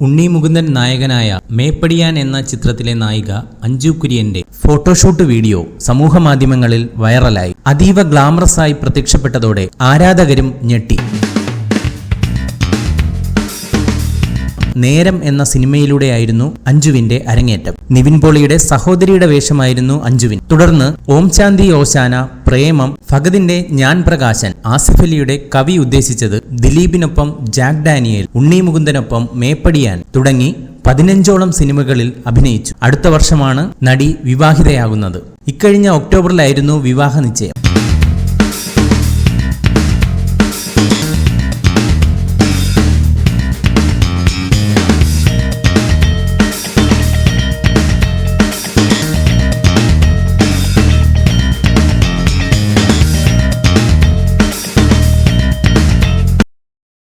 ഉണ്ണി മുകുന്ദൻ നായകനായ മേപ്പടിയാൻ എന്ന ചിത്രത്തിലെ നായിക അഞ്ജു കുര്യന്റെ ഫോട്ടോഷൂട്ട് വീഡിയോ സമൂഹ മാധ്യമങ്ങളിൽ വൈറലായി. അതീവ ഗ്ലാമറസ് ആയി പ്രത്യക്ഷപ്പെട്ടതോടെ ആരാധകരും ഞെട്ടി. നേരം എന്ന സിനിമയിലൂടെയായിരുന്നു അഞ്ജുവിന്റെ അരങ്ങേറ്റം. നിവിൻ പോളിയുടെ സഹോദരിയുടെ വേഷമായിരുന്നു അഞ്ജുവിൻ. തുടർന്ന് ഓം ശാന്തി ഓശാന പ്രേമം ഫഗദിന്റെ ഞാൻ പ്രകാശൻ ആസിഫ് അലിയുടെ കവി ഉദ്ദേശിച്ചത് ദിലീപിനൊപ്പം ജാക്ക് ഡാനിയേൽ ഉണ്ണി മുകുന്ദനൊപ്പം മേപ്പടിയാൻ തുടങ്ങി പതിനഞ്ചോളം സിനിമകളിൽ അഭിനയിച്ചു. അടുത്ത വർഷമാണ് നടി വിവാഹിതയാകുന്നത്. ഇക്കഴിഞ്ഞ ഒക്ടോബറിലായിരുന്നു വിവാഹ നിശ്ചയം.